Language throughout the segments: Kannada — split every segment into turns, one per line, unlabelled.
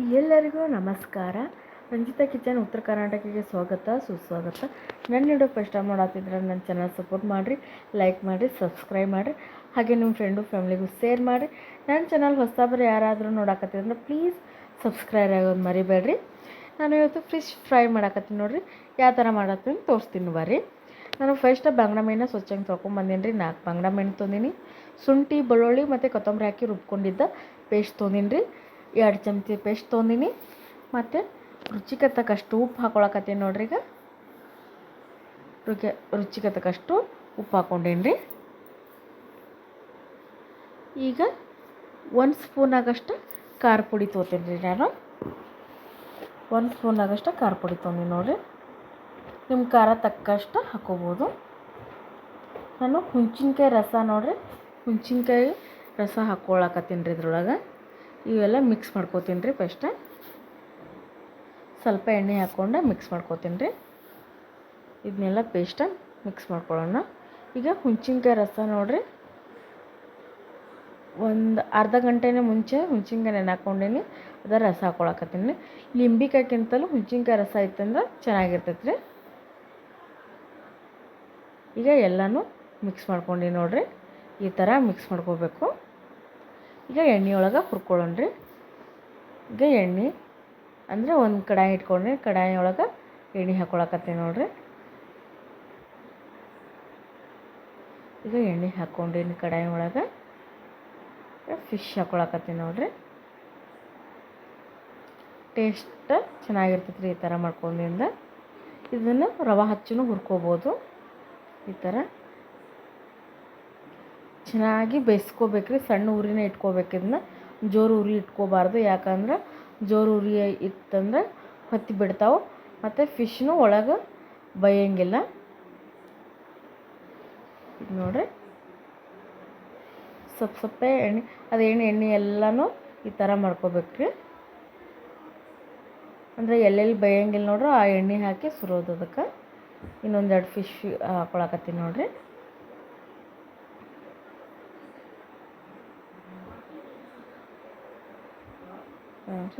ಎಲ್ಲರಿಗೂ ನಮಸ್ಕಾರ. ರಂಜಿತಾ ಕಿಚನ್ ಉತ್ತರ ಕರ್ನಾಟಕಕ್ಕೆ ಸ್ವಾಗತ, ಸುಸ್ವಾಗತ. ನನ್ನ ವಿಡಿಯೋ ಫಸ್ಟ್ ಟೈಮ್ ಮಾಡಾತಿದ್ರೆ ನನ್ನ ಚಾನಲ್ ಸಪೋರ್ಟ್ ಮಾಡಿರಿ ಲೈಕ್ ಮಾಡಿರಿ ಸಬ್ಸ್ಕ್ರೈಬ್ ಮಾಡಿರಿ, ಹಾಗೆ ನಿಮ್ಮ ಫ್ರೆಂಡು ಫ್ಯಾಮಿಲಿಗೂ ಶೇರ್ ಮಾಡಿರಿ. ನನ್ನ ಚಾನಲ್ ಹೊಸಬ್ರು ಯಾರಾದರೂ ನೋಡಕತ್ತಿದ್ರೆ ಪ್ಲೀಸ್ ಸಬ್ಸ್ಕ್ರೈಬ್ ಆಗೋದು ಮರಿಬೇಡ್ರಿ. ನಾನು ಇವತ್ತು ಫಿಶ್ ಫ್ರೈ ಮಾಡಕತ್ತೀನಿ ನೋಡಿರಿ. ಯಾವ ಥರ ಮಾಡತ್ತೀನಿ ತೋರಿಸ್ತೀನಿ ಬರ್ರಿ. ನಾನು ಫಸ್ಟ್ ಬಂಗ್ಡ ಮೀನ ಸ್ವಚ್ಛಂಗೆ ತೊಗೊಂಬಂದೀನಿ ರೀ ನಾಲ್ಕು ಬಂಗ್ಡ ಮೀನು ತೊಂದೀನಿ. ಶುಂಠಿ, ಬೆಳ್ಳುಳ್ಳಿ ಮತ್ತು ಕೊತ್ತಂಬರಿ ಹಾಕಿ ರುಬ್ಕೊಂಡಿದ್ದ ಪೇಸ್ಟ್ ತೊಂದೀನಿ ರೀ ಎರಡು ಚಮಚಿ ಪೇಸ್ಟ್ ತೊಗೊಂಡಿನಿ. ಮತ್ತು ರುಚಿಗೆ ತಕ್ಕಷ್ಟು ಉಪ್ಪು ಹಾಕೊಳಕತ್ತೀನಿ ನೋಡ್ರಿ ಈಗ. ರುಚಿ, ರುಚಿಗೆ ತಕ್ಕಷ್ಟು ಉಪ್ಪು ಹಾಕ್ಕೊಂಡೇನಿ ರೀ ಈಗ ಒಂದು ಸ್ಪೂನ್ ಆಗಷ್ಟು ಖಾರ ಪುಡಿ ತೊಗೊತೀನಿ ರೀ ನಾನು. ಒಂದು ಸ್ಪೂನ್ ಆಗಷ್ಟು ಖಾರ ಪುಡಿ ತೊಗೊಂಡಿನಿ ನೋಡಿರಿ. ನಿಮ್ಮ ಖಾರ ತಕ್ಕಷ್ಟು ಹಾಕೋಬೋದು. ನಾನು ಹುಣ್ಸಿನ್ಕಾಯಿ ರಸ ನೋಡಿರಿ. ಹುಣ್ಸಿನ್ಕಾಯಿ ರಸ ಹಾಕ್ಕೊಳಕತ್ತೀನಿ ರೀ ಇದ್ರೊಳಗೆ. ಇವೆಲ್ಲ ಮಿಕ್ಸ್ ಮಾಡ್ಕೋತೀನಿ ರೀ ಫಸ್ಟ ಸ್ವಲ್ಪ ಎಣ್ಣೆ ಹಾಕ್ಕೊಂಡು ಮಿಕ್ಸ್ ಮಾಡ್ಕೋತೀನಿ ರೀ. ಇದನ್ನೆಲ್ಲ ಪೇಸ್ಟ ಮಿಕ್ಸ್ ಮಾಡ್ಕೊಳ್ಳೋಣ. ಈಗ ಹುಣ್ಸಿನ್ಕಾಯಿ ರಸ ನೋಡಿರಿ. ಒಂದು ಅರ್ಧ ಗಂಟೆನೇ ಮುಂಚೆ ಹುಣ್ಸಿನ್ಕಾಯಿ ನೆನೆ ಹಾಕ್ಕೊಂಡೀನಿ. ಅದರ ರಸ ಹಾಕ್ಕೊಳಕತ್ತೀನಿ ಲಿಂಬಿಕಾಯ್ಕಿಂತಲೂ ಹುಣ್ಸಿನ್ಕಾಯಿ ರಸ ಇತ್ತಂದ್ರೆ ಚೆನ್ನಾಗಿರ್ತೈತೆ ರೀ. ಈಗ ಎಲ್ಲನೂ ಮಿಕ್ಸ್ ಮಾಡ್ಕೊಂಡು ನೋಡಿರಿ. ಈ ಥರ ಮಿಕ್ಸ್ ಮಾಡ್ಕೋಬೇಕು. ಈಗ ಎಣ್ಣೆ ಒಳಗೆ ಹುರ್ಕೊಳ್ಳೋಣ ರೀ ಈಗ ಎಣ್ಣೆ ಅಂದರೆ ಒಂದು ಕಡಾಯಿ ಇಟ್ಕೊಂಡ್ರಿ, ಕಡಾಯಿ ಒಳಗೆ ಎಣ್ಣೆ ಹಾಕ್ಕೊಳಕತ್ತೀನಿ ನೋಡಿರಿ. ಈಗ ಎಣ್ಣೆ ಹಾಕ್ಕೊಂಡೀನಿ ಕಡಾಯಿ ಒಳಗೆ. ಫಿಶ್ ಹಾಕ್ಕೊಳಕತ್ತೀನಿ ನೋಡಿರಿ. ಟೇಸ್ಟ್ ಚೆನ್ನಾಗಿರ್ತೈತೆ ರೀ ಈ ಥರ ಮಾಡ್ಕೊಂಡಿಂದ ಇದನ್ನು ರವೆ ಹಚ್ಚಿನೂ ಹುರ್ಕೋಬೋದು. ಈ ಥರ ಚೆನ್ನಾಗಿ ಬೇಯಿಸ್ಕೋಬೇಕ್ರಿ ಸಣ್ಣ ಉರಿನ ಇಟ್ಕೋಬೇಕು ಇದನ್ನ. ಜೋರು ಉರಿ ಇಟ್ಕೋಬಾರ್ದು, ಯಾಕಂದ್ರೆ ಜೋರು ಉರಿ ಇತ್ತಂದ್ರೆ ಹೊತ್ತಿ ಬಿಡ್ತಾವೆ. ಮತ್ತು ಫಿಶ್ನು ಒಳಗೆ ಬೈಯಂಗಿಲ್ಲ. ನೋಡಿರಿ. ಸ್ವಲ್ಪ ಸ್ವಲ್ಪ ಎಣ್ಣೆ, ಅದು ಎಣ್ಣೆ ಎಣ್ಣೆ ಎಲ್ಲನೂ ಈ ಥರ ಮಾಡ್ಕೋಬೇಕ್ರಿ. ಅಂದರೆ ಎಲ್ಲೆಲ್ಲಿ ಬೇಯಂಗಿಲ್ಲ ನೋಡ್ರಿ, ಆ ಎಣ್ಣೆ ಹಾಕಿ ಸುರೋದು ಅದಕ್ಕೆ ಇನ್ನೊಂದೆರಡು ಫಿಶ್ ಹಾಕೊಳಕತ್ತೀನಿ ನೋಡಿರಿ.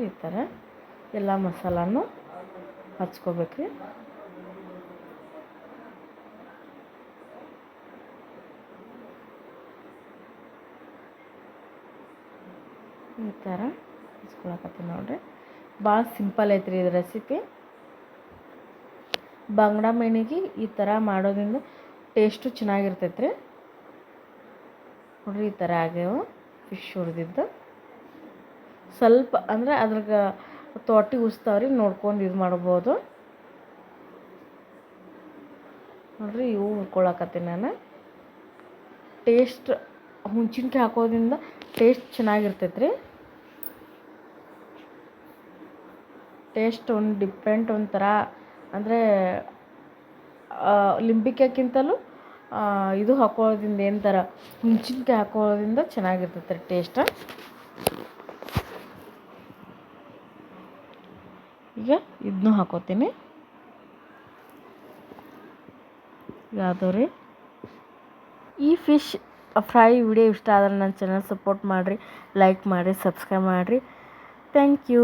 ಈ ಥರ ಎಲ್ಲ ಮಸಾಲಾನು ಹಚ್ಕೋಬೇಕ್ರಿ. ಈ ಥರ ಹಚ್ಕೊಳಕತ್ತೀನಿ ನೋಡಿರಿ. ಭಾಳ ಸಿಂಪಲ್ ಐತ್ರಿ ಇದು ರೆಸಿಪಿ. ಬಂಗಡ ಮೇಣಿಗೆ ಈ ಥರ ಮಾಡೋದ್ರಿಂದ ಟೇಸ್ಟು ಚೆನ್ನಾಗಿರ್ತೈತೆ ರೀ ನೋಡಿರಿ ಈ ಥರ ಆಗ್ಯಾವ, ಫಿಶ್ ಹುರಿದಿದ್ದು. ಸ್ವಲ್ಪ ಅಂದರೆ ಅದ್ರಾಗ ತೊಟ್ಟಿ ಉಸ್ತಾವ್ರಿ, ನೋಡ್ಕೊಂಡು ಇದು ಮಾಡ್ಬೋದು. ನೋಡ್ರಿ ಇವು ಹುರ್ಕೊಳಕತ್ತೀನಿ ನಾನು. ಟೇಸ್ಟ್ ಹುಣ್ಸಿನ್ಕಾಯಿ ಹಾಕೋದ್ರಿಂದ ಟೇಸ್ಟ್ ಚೆನ್ನಾಗಿರ್ತೈತೆ ರೀ ಟೇಸ್ಟ್ ಒಂದು ಡಿಫ್ರೆಂಟ್ ಒಂಥರ ಅಂದರೆ ಲಿಂಬಿಕಾಯ್ಕಿಂತಲೂ ಇದು ಹಾಕೊಳ್ಳೋದ್ರಿಂದ ಏನು ಥರ ಹುಣ್ಸಿನ್ಕಾಯಿ ಹಾಕೋದ್ರಿಂದ ಚೆನ್ನಾಗಿರ್ತೈತೆ ರೀ ಟೇಸ್ಟ್. ಈಗ ಇದನ್ನು ಹಾಕೋತೀನಿ. ರೀ ಈ ಫಿಶ್ ಫ್ರೈ ವಿಡಿಯೋ ಇಷ್ಟ ಆದರೆ ನನ್ನ ಚಾನಲ್ ಸಪೋರ್ಟ್ ಮಾಡಿರಿ ಲೈಕ್ ಮಾಡಿರಿ ಸಬ್ಸ್ಕ್ರೈಬ್ ಮಾಡಿರಿ. Thank you